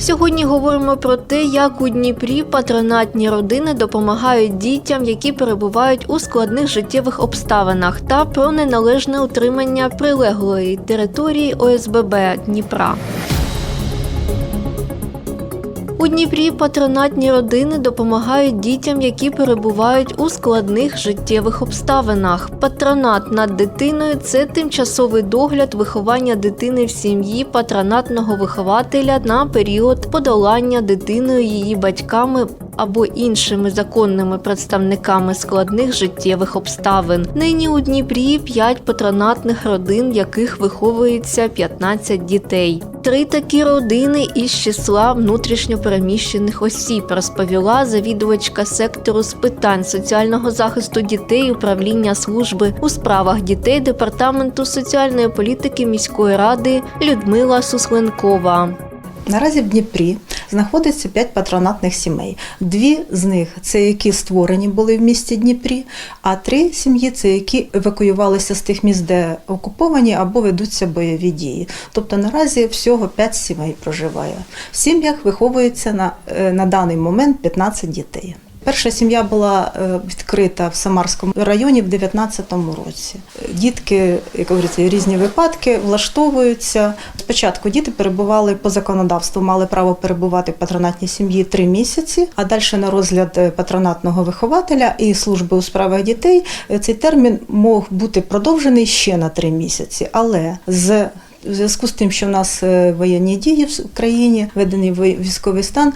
Сьогодні говоримо про те, як у Дніпрі патронатні родини допомагають дітям, які перебувають у складних життєвих обставинах, та про неналежне утримання прилеглої території ОСББ Дніпра. У Дніпрі патронатні родини допомагають дітям, які перебувають у складних життєвих обставинах. Патронат над дитиною це тимчасовий догляд виховання дитини в сім'ї патронатного вихователя на період подолання дитиною її батьками або іншими законними представниками складних життєвих обставин. Нині у Дніпрі 5 патронатних родин, в яких виховується 15 дітей. Три такі родини із числа внутрішньопереміщених осіб, розповіла завідувачка сектору з питань соціального захисту дітей управління служби у справах дітей департаменту соціальної політики міської ради Людмила Сусленкова. Наразі в Дніпрі знаходиться 5 патронатних сімей. Дві з них це які створені були в місті Дніпрі, а три сім'ї це які евакуювалися з тих міст, де окуповані або ведуться бойові дії. Тобто наразі всього 5 сімей проживає. В сім'ях виховується на, е, на даний момент 15 дітей. Перша сім'я була е, відкрита в Самарському районі в 2019 році. Дітки, як говориться, різні випадки влаштовуються. Спочатку діти перебували по законодавству, мали право перебувати в патронатній сім'ї три місяці, а далі на розгляд е, патронатного вихователя і служби у справах дітей е, цей термін мог бути продовжений ще на три місяці. Але з в зв'язку з тим, що в нас воєнні дії в країні, введений військовий стан.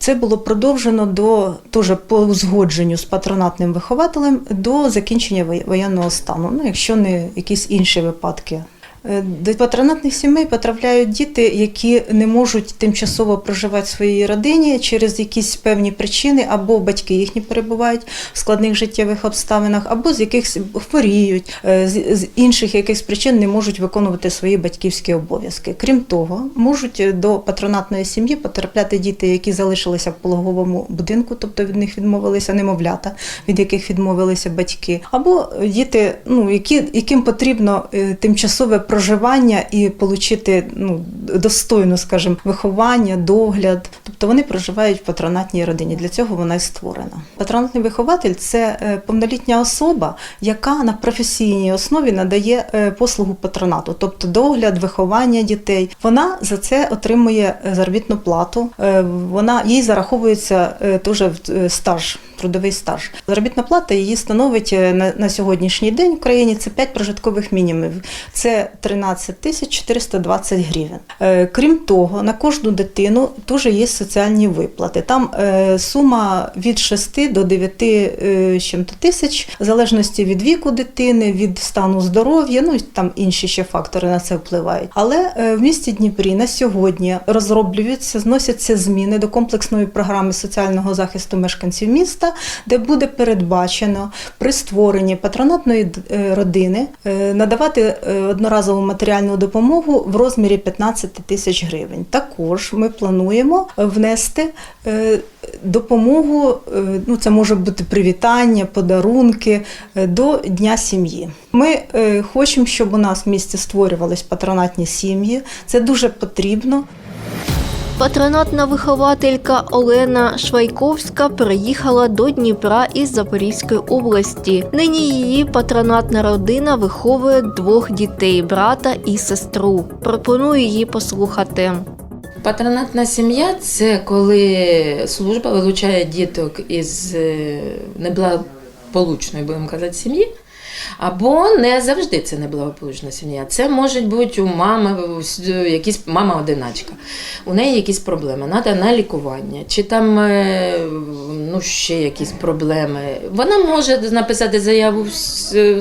Це було продовжено до теж по узгодженню з патронатним вихователем до закінчення воєнного стану, ну якщо не якісь інші випадки. Е, До патронатних сімей потрапляють діти, які не можуть тимчасово проживати в своїй родині через якісь певні причини, або батьки їхні перебувають в складних життєвих обставинах, або з якихось хворіють, е, з інших якихось причин не можуть виконувати свої батьківські обов'язки. Крім того, можуть е, до патронатної сім'ї потрапляти діти, які залишилися в пологовому будинку, тобто від них відмовилися немовлята, від яких відмовилися батьки, або діти, ну які яким потрібно тимчасове проживання і отримати ну, достойну, скажімо, виховання, догляд. Тобто вони проживають в патронатній родині. Для цього вона і створена. Патронатний вихователь це е, повнолітня особа, яка на професійній основі надає е, послугу патронату, тобто догляд, виховання дітей. Вона за це отримує е, заробітну плату. Вона їй зараховується теж стаж. Трудовий стаж. Заробітна плата її становить на, на сьогоднішній день в країні це 5 прожиткових мінімумів. Це 13 тисяч 420 гривень. Крім того, на кожну дитину теж є соціальні виплати. Там е, сума від 6 до 9 е, чим-то тисяч, в залежності від віку дитини, від стану здоров'я, ну там інші ще фактори на це впливають. Але е, в місті Дніпрі на сьогодні розроблюються, зносяться зміни до комплексної програми соціального захисту мешканців міста, де буде передбачено при створенні патронатної родини надавати одноразову матеріальну допомогу в розмірі 15 тисяч гривень. Також ми плануємо внести е, допомогу, е, ну це може бути привітання, подарунки е, до Дня сім'ї. Ми хочемо, щоб у нас в місті створювались патронатні сім'ї. Це дуже потрібно. Патронатна вихователька Олена Швайковська переїхала до Дніпра із Запорізької області. Нині її патронатна родина виховує двох дітей брата і сестру. Пропоную її послухати. Патронатна сім'я це коли служба вилучає діток із е, неблагополучної, будемо казати, сім'ї. Або не завжди це неблагополучна сім'я. Це може бути у мами якісь мама одиначка. У неї якісь проблеми, треба на лікування, чи там е, ну, ще якісь проблеми. Вона може написати заяву в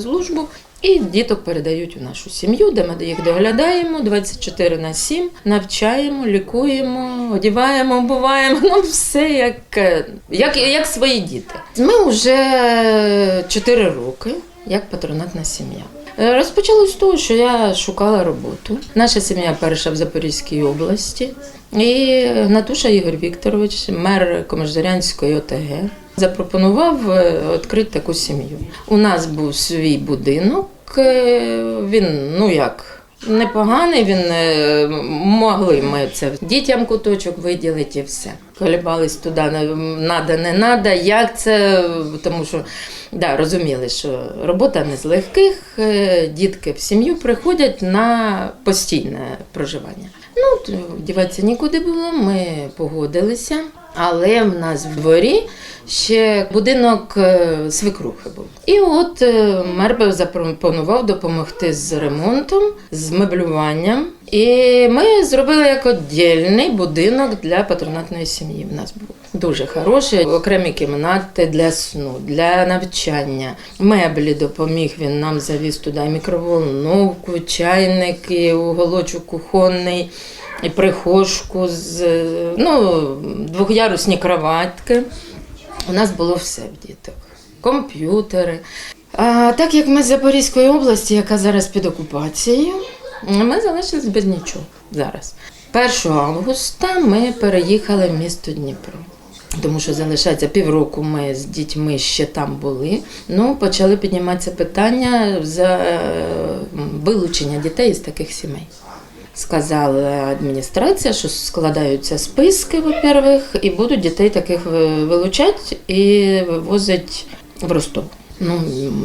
службу І діток передають у нашу сім'ю, де ми їх доглядаємо 24 на 7, навчаємо, лікуємо, одіваємо, обуваємо. Ну, все як, е, як, як свої діти. Ми вже 4 роки як патронатна сім'я. Е, Розпочалось з того, що я шукала роботу. Наша сім'я перша в Запорізькій області. І Гнатуша Ігор Вікторович, мер Комождарянської ОТГ, запропонував е, відкрити таку сім'ю. У нас був свій будинок. е, Він ну як. Непоганий, він е, могли ми це дітям куточок виділити і все. Колібались туди, надо, не надо, як це, тому що да, розуміли, що робота не з легких, дітки в сім'ю приходять на постійне проживання. Ну, діватися нікуди було, ми погодилися, але в нас в дворі ще будинок е, свекрухи був. І от е, мер запропонував допомогти з ремонтом, з меблюванням. І ми зробили як віддільний будинок для патронатної сім'ї. В нас був дуже хороший, окремі кімнати для сну, для навчання. Меблі допоміг він нам завіз туди мікроволновку, чайник, і уголочок кухонний, прихожку з ну, двохярусні кроватки. У нас було все в діток. Комп'ютери. А, так як ми з Запорізької області, яка зараз під окупацією, ми залишились без нічого зараз. 1 августа ми переїхали в місто Дніпро. Тому що залишається півроку ми з дітьми ще там були. Ну, почали підніматися питання за е, вилучення дітей з таких сімей. Сказала адміністрація, що складаються списки, во-первых, і будуть дітей таких ви- вилучати і вивозять в Ростов. Ну,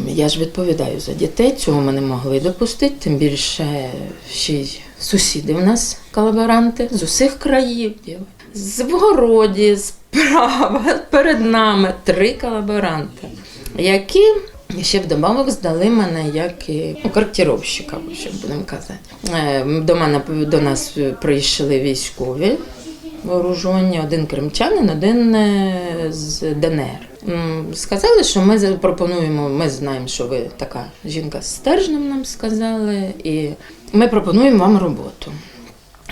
я ж відповідаю за дітей, цього ми не могли допустити, тим більше ще й сусіди в нас колаборанти з усіх країв. З Вгороді, справа, перед нами три колаборанти, які ще вдобавок здали мене як і ну, коректировщика, ще будемо казати. Е, До мене до нас прийшли військові вооружені, один кримчанин, один е, з ДНР. Сказали, що ми запропонуємо, ми знаємо, що ви така жінка з стержнем, нам сказали, і ми пропонуємо вам роботу.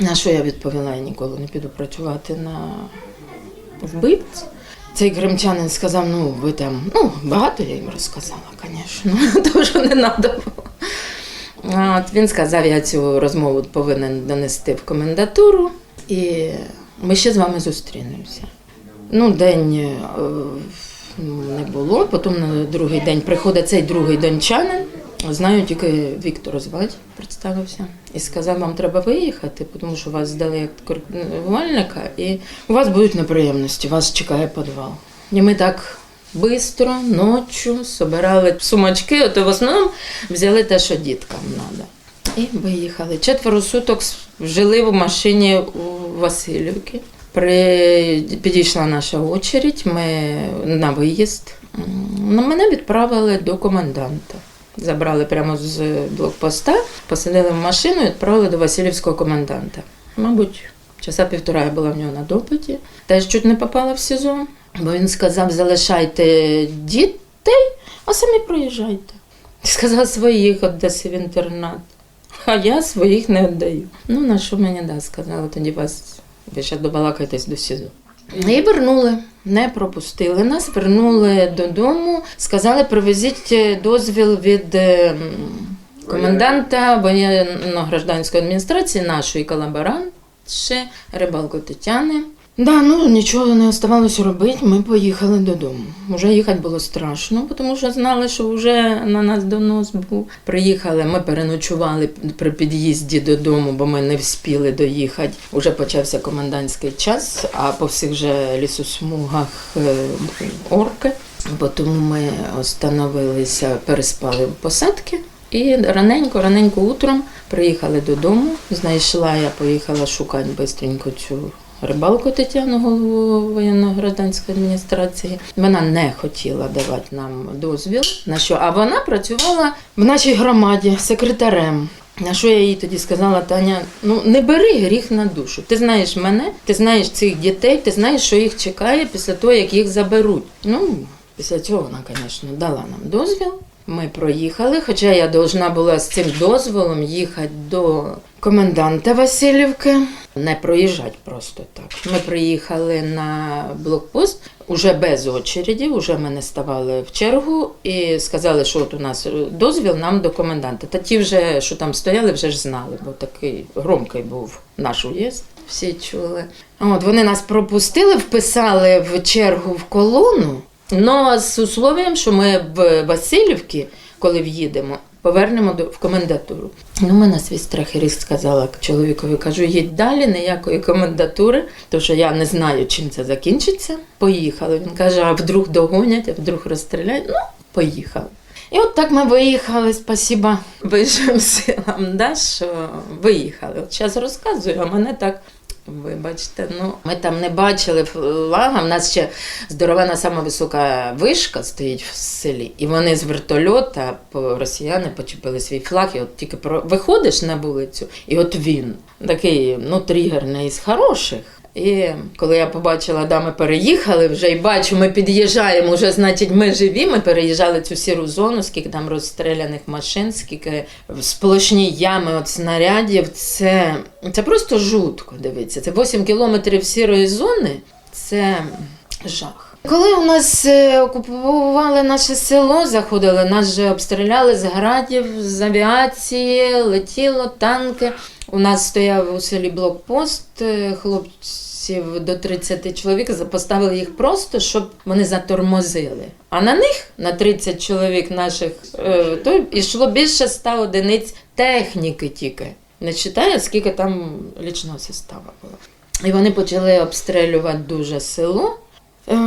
На що я відповіла, я ніколи не піду працювати на вбивць. Цей кримчанин сказав: ну ви там, ну багато я їм розказала, звісно, що не треба було. От він сказав, я цю розмову повинен донести в комендатуру, і ми ще з вами зустрінемося. Ну, день е, не було, потім на другий день приходить цей другий дончанин. Знаю тільки Віктор звать, представився, і сказав, вам треба виїхати, тому що вас здали як коригувальника, і у вас будуть неприємності, вас чекає підвал. І ми так швидко, ночі збирали сумочки, от в основному взяли те, що діткам треба. І виїхали. Четверо суток жили в машині у Васильівки. При... Підійшла наша очередь, ми на виїзд. Мене відправили до коменданта. Забрали прямо з блокпоста, посадили в машину і відправили до Васильівського коменданта. Мабуть, часа півтора я була в нього на допиті. Теж чуть не попала в СІЗО, бо він сказав: залишайте дітей, а самі проїжджайте. Сказав своїх віддаси в інтернат. А я своїх не віддаю. Ну, на що мені да, сказали, тоді вас ви ще добалакайтесь до СІЗО. І вернули, не пропустили нас, вернули додому, сказали, привезіть е, дозвіл від е, коменданта воєнно-гражданської адміністрації нашої колаборантші Рибалко Тетяни. Да, ну нічого не оставалося робити. Ми поїхали додому. Уже їхати було страшно, тому що знали, що вже на нас донос був. Приїхали, ми переночували при під'їзді додому, бо ми не вспіли доїхати. Уже почався комендантський час, а по всіх же лісосмугах е, орки. Тому ми остановилися, переспали в посадки. І раненько, раненько утром приїхали додому. Знайшла я, поїхала шукати бистренько цю рибалку Тетяну, голову воєнно-гражданської адміністрації. Вона не хотіла давати нам дозвіл. На що? А вона працювала в нашій громаді секретарем. На що я їй тоді сказала, Таня, ну не бери гріх на душу. Ти знаєш мене, ти знаєш цих дітей, ти знаєш, що їх чекає після того, як їх заберуть. Ну, після цього вона, звісно, дала нам дозвіл. Ми проїхали, хоча я должна була з цим дозволом їхати до коменданта Васильівки. Не проїжджати просто так. Ми приїхали на блокпост уже без очереді, вже ми не ставали в чергу і сказали, що от у нас дозвіл нам до коменданта. Та ті вже, що там стояли, вже ж знали, бо такий громкий був наш уїзд. Всі чули. От вони нас пропустили, вписали в чергу в колону. Ну, з условием, що ми в Васильівці, коли в'їдемо, повернемо в комендатуру. Ну, ми свій страх і ризик сказала чоловікові, кажу, їдь далі, ніякої комендатури, тому що я не знаю, чим це закінчиться. Поїхали. Він каже, а вдруг догонять, а вдруг розстріляють. Ну, поїхали. І от так ми виїхали, спасіба вищим силам, да, що виїхали. От зараз розказую, а мене так Вибачте, ну ми там не бачили флага. У нас ще здоровена сама висока вишка стоїть в селі, і вони з вертольота по росіяни почепили свій флаг. І от тільки про виходиш на вулицю, і от він такий ну тригерний з хороших. І коли я побачила, да, ми переїхали вже і бачу, ми під'їжджаємо, вже значить ми живі. Ми переїжджали цю сіру зону, скільки там розстріляних машин, скільки сплошні ями от снарядів. Це, це просто жутко дивіться. Це 8 кілометрів сірої зони. Це жах. Коли у нас е, окупували наше село, заходили, нас же обстріляли з градів, з авіації, летіло танки. У нас стояв у селі блокпост, е, хлопців до 30 чоловік, поставили їх просто, щоб вони затормозили. А на них, на 30 чоловік наших, е, то йшло більше 100 одиниць техніки тільки. Не вважаю, скільки там лічного составу було. І вони почали обстрілювати дуже село. Е,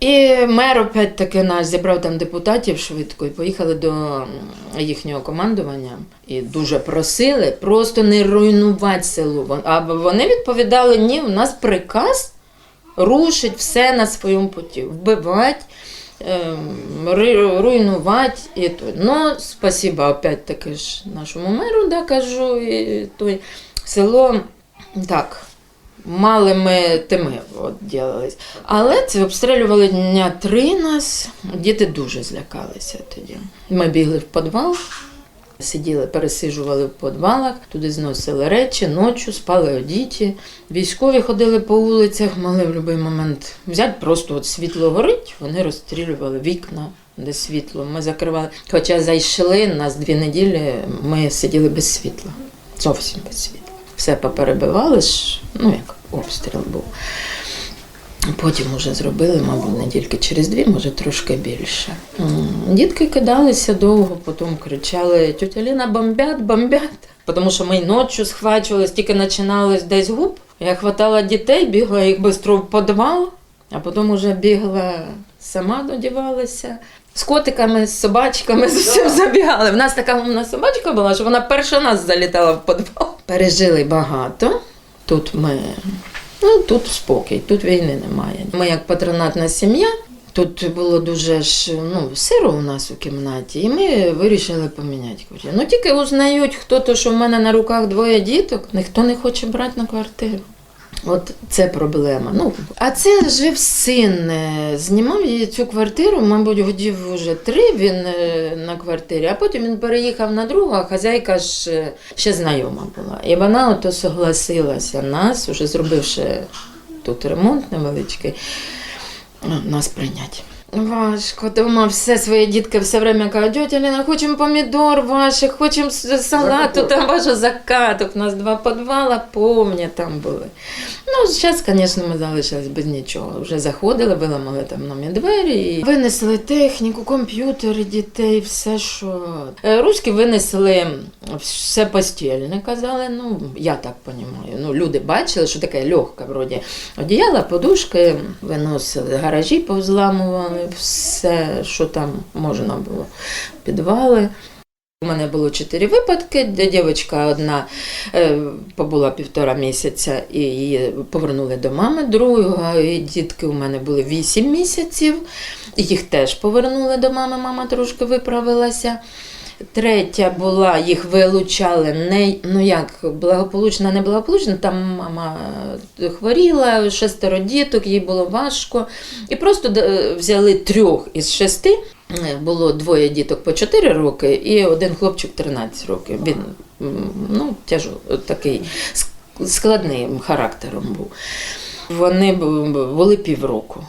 І мер опять-таки наш зібрав там депутатів швидко і поїхали до їхнього командування і дуже просили просто не руйнувати село. А вони відповідали: ні, у нас приказ рушить все на своєму путі, вбивати, ем, руйнувати і то. Ну, спасіба, опять-таки ж нашому меру, да, кажу, і той село так. Мали ми тими от. Але це обстрілювали дня три нас. Діти дуже злякалися тоді. Ми бігли в підвал, сиділи, пересиджували в підвалах, туди зносили речі, ночі, спали одіті. Військові ходили по вулицях, могли в будь-який момент взяти, просто от світло горить, вони розстрілювали вікна, де світло. Ми закривали. Хоча зайшли нас дві неділі, ми сиділи без світла. Зовсім без світла. Все поперебивали ж, ну як обстріл був. Потім вже зробили, мабуть, недільки через дві, може трошки більше. Дітки кидалися довго, потім кричали: тетя Ліна, бомбять, бомбять. Тому що ми ночі схвачувались, тільки починались десь губ. Я хватала дітей, бігла їх швидко в підвал, а потім вже бігла сама додівалася. З котиками, з собачками, з усім забігали. В нас така умна собачка була, що вона перша нас залітала в підвал. Пережили багато. Тут ми Ну, тут спокій, тут війни немає. Ми як патронатна сім'я. Тут було дуже ж ну, сиро у нас у кімнаті, і ми вирішили поміняти квартиру. Ну тільки узнають, хто то, що в мене на руках двоє діток, ніхто не хоче брати на квартиру. От це проблема. Ну, а це жив син, е, знімав її цю квартиру, мабуть, годів вже три він е, на квартирі, а потім він переїхав на другу, а хазяйка ж е, ще знайома була. І вона ото согласилася нас, уже зробивши тут ремонт невеличкий, нас прийняти. Важко, дома все свої дітки все время кажуть, тетя Ліна, хочемо помідор ваших, хочемо салату, там вашого закаток. У нас два підвала повні там були. Ну, зараз, звісно, ми залишились без нічого. Вже заходили, виламали там нові двері, і винесли техніку, комп'ютери дітей, все, що. Е, Руські винесли все постільне, казали. Ну, я так розумію. Ну, люди бачили, що таке легке, вроді. Одіяла, подушки виносили, гаражі повзламували, все, що там можна було. Підвали. У мене було чотири випадки, де дівчинка одна е, побула півтора місяця і її повернули до мами. Другої дітки у мене були вісім місяців, їх теж повернули до мами. Мама трошки виправилася. Третя була, їх вилучали не ну як благополучна, не благополучна. Там мама хворіла, шестеро діток, їй було важко. І просто е, взяли трьох із шести е, було двоє діток по 4 роки і один хлопчик 13 років. Він ну, тяжо, такий складним характером був. Вони бу- були півроку,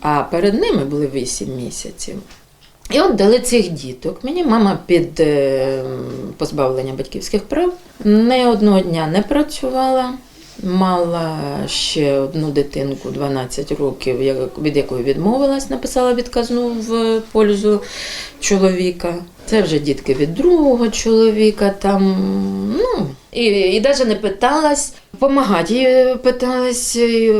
а перед ними були 8 місяців. І от дали цих діток. Мені мама під е, позбавлення батьківських прав не одного дня не працювала. Мала ще одну дитинку 12 років, від якої відмовилась, написала відказну в пользу чоловіка. Це вже дітки від другого чоловіка. Там, ну, і, і навіть не питалась. Помагати їй питалась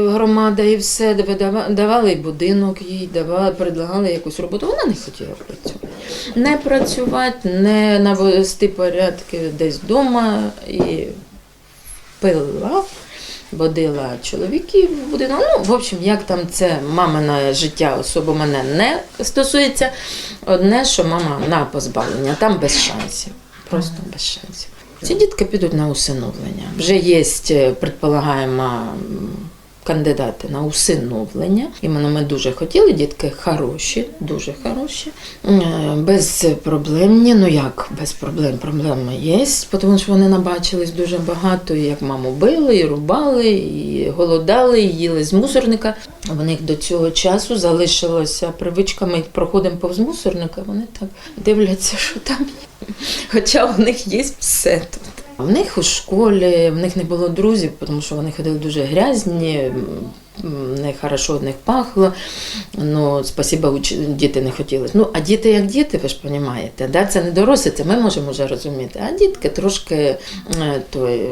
громада і все. Дава- Давали будинок їй, давали, предлагали якусь роботу. Вона не хотіла працювати. Не працювати, не навести порядки десь вдома і пила, водила чоловіків в будинок. Ну, в общем, як там це мамине життя особо мене не стосується. Одне, що мама на позбавлення, там без шансів. Просто без шансів. Ці дітки підуть на усиновлення. Вже є, е, предполагаємо, кандидати на усиновлення. Іменно ми дуже хотіли, дітки хороші, дуже хороші, е, безпроблемні. Ну як без проблем? Проблеми є, тому що вони набачились дуже багато, як маму били, і рубали, і голодали, і їли з мусорника. В них до цього часу залишилася привичка, ми проходимо повз мусорника, вони так дивляться, що там є. Хоча у них є все тут. В них у школі, в них не було друзів, тому що вони ходили дуже грязні, м, не хорошо від них пахло. Ну, спасіба, діти не хотіли. Ну, а діти як діти, ви ж розумієте, да? це не дорослі, це ми можемо вже розуміти. А дітки трошки е, той.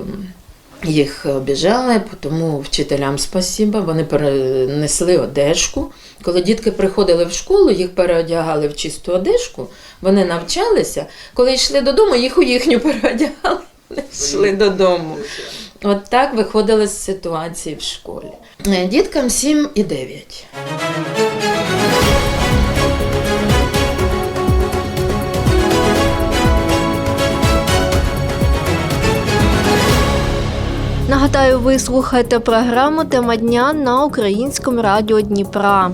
їх обіжали, тому вчителям спасіба. Вони перенесли одежку. Коли дітки приходили в школу, їх переодягали в чисту одежку, вони навчалися. Коли йшли додому, їх у їхню переодягали, йшли додому. От так виходили з ситуації в школі. Е, Діткам 7 і 9. Нагадаю, ви слухаєте програму Тема дня на українському радіо Дніпра.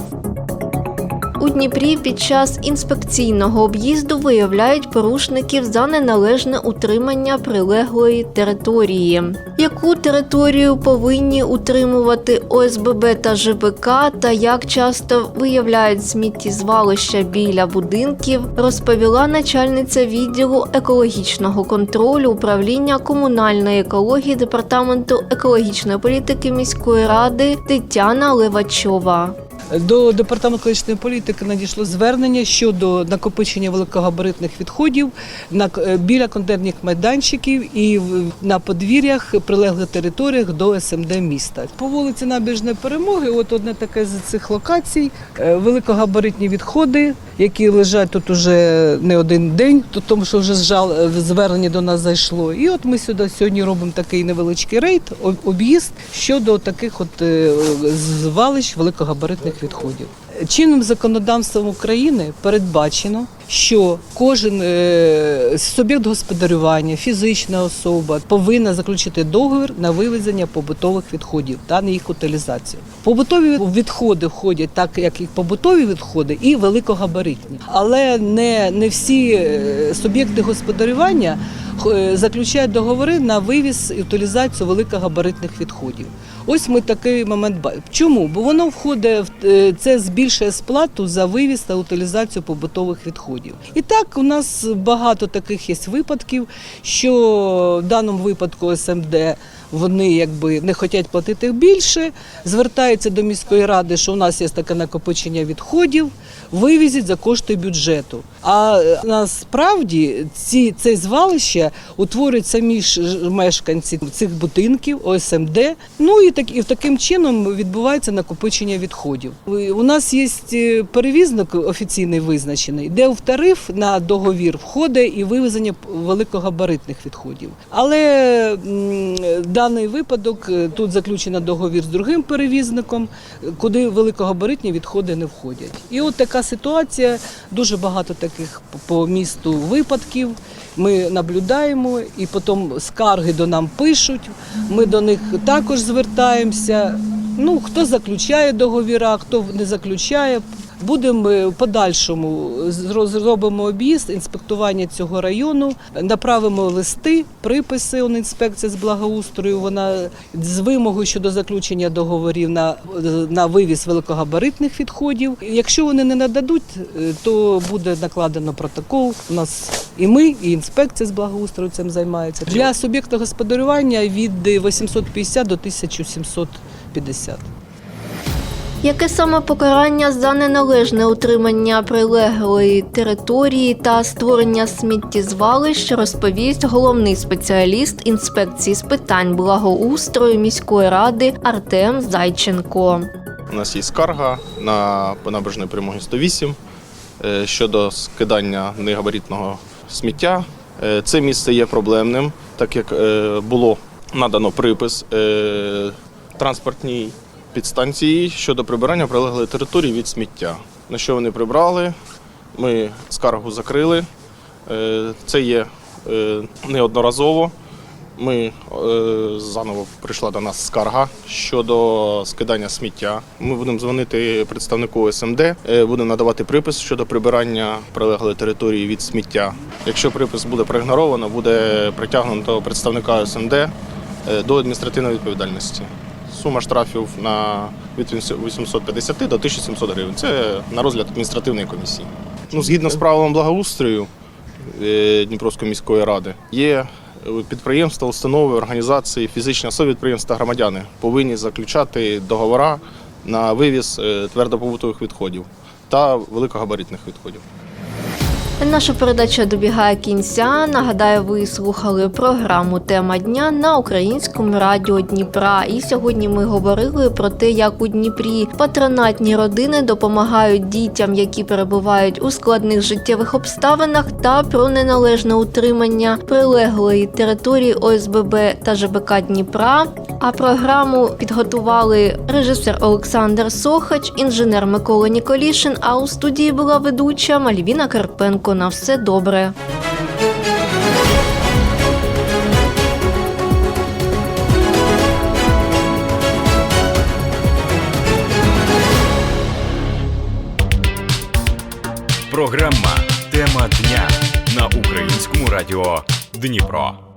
У Дніпрі під час інспекційного об'їзду виявляють порушників за неналежне утримання прилеглої території. Яку територію повинні утримувати ОСББ та ЖБК, та як часто виявляють сміттєзвалища біля будинків, розповіла начальниця відділу екологічного контролю управління комунальної екології департаменту екологічної політики міської ради Тетяна Левачова. До департаменту екологічної політики надійшло звернення щодо накопичення великогабаритних відходів на е, біля контейнерних майданчиків і на подвір'ях прилеглих територіях до СМД міста. По вулиці Набіжної перемоги, от одне таке з цих локацій, е, великогабаритні відходи, які лежать тут уже не один день, то- тому що вже жал е, звернення до нас зайшло. І от ми сюди сьогодні робимо такий невеличкий рейд, об- об'їзд щодо таких от звалищ великогабаритних. Чинним законодавством України передбачено, що кожен е, суб'єкт господарювання, фізична особа повинна заключити договір на вивезення побутових відходів та на їх утилізацію. Побутові відходи входять так, як і побутові відходи, і великогабаритні, але не, не всі е, суб'єкти господарювання е, заключають договори на вивіз і утилізацію великогабаритних відходів. Ось ми такий момент бачимо. Чому? Бо воно входить в е, це збільшує сплату за вивіз та утилізацію побутових відходів. І так у нас багато таких є випадків, що в даному випадку СМД вони якби не хочуть платити більше, звертаються до міської ради, що у нас є таке накопичення відходів, вивізять за кошти бюджету. А е, насправді ці це звалище утворюють самі ж мешканці цих будинків, ОСМД. Ну і так і таким чином відбувається накопичення відходів. У нас є е, перевізник офіційний визначений, де в тариф на договір входить і вивезення великогабаритних відходів. Але м, даний випадок е, тут заключено договір з другим перевізником, е, куди великогабаритні відходи не входять. І от така ситуація, дуже багато таких по- місту випадків. Ми наблюдаємо, і потім скарги до нам пишуть. Ми до них також звертаємося. Ну, хто заключає договіра, хто не заключає. Будемо е, в подальшому зро- зробимо об'їзд, інспектування цього району, направимо листи, приписи. он, Інспекція з благоустрою. Вона з вимогою щодо заключення договорів на, на вивіз великогабаритних відходів. Якщо вони не нададуть, е, то буде накладено протокол. У нас і ми, і інспекція з благоустрою цим займається. Для суб'єкта господарювання від 850 до 1750. Яке саме покарання за неналежне утримання прилеглої території та створення сміттєзвалищ розповість головний спеціаліст інспекції з питань благоустрою міської ради Артем Зайченко. У нас є скарга на по набережної перемоги 108 е, щодо скидання негабаритного сміття. Е, Це місце є проблемним, так як е, було надано припис транспортній підстанції щодо прибирання прилеглої території від сміття. На що вони прибрали? Ми скаргу закрили. Е, Це є е, неодноразово. Ми е, заново прийшла до нас скарга щодо скидання сміття. Ми будемо дзвонити представнику СМД, будемо надавати припис щодо прибирання прилеглої території від сміття. Якщо припис буде проігноровано, буде притягнуто представника СМД до адміністративної відповідальності. Сума штрафів на від 850 до 1700 гривень. Це на розгляд адміністративної комісії. Ну, згідно з правилом благоустрою е, Дніпровської міської ради, є е, підприємства, установи, організації, фізичні особи підприємства громадяни повинні заключати договори на вивіз е, твердопобутових відходів та великогабаритних відходів. Наша передача добігає кінця. Нагадаю, ви слухали програму Тема дня на українському радіо Дніпра. І сьогодні ми говорили про те, як у Дніпрі патронатні родини допомагають дітям, які перебувають у складних життєвих обставинах, та про неналежне утримання прилеглої території ОСББ та ЖБК Дніпра. А програму підготували режисер Олександр Сохач, інженер Микола Ніколішин. А у студії була ведуча Мальвіна Карпенко. На все добре. Програма Тема дня на українському радіо Дніпро.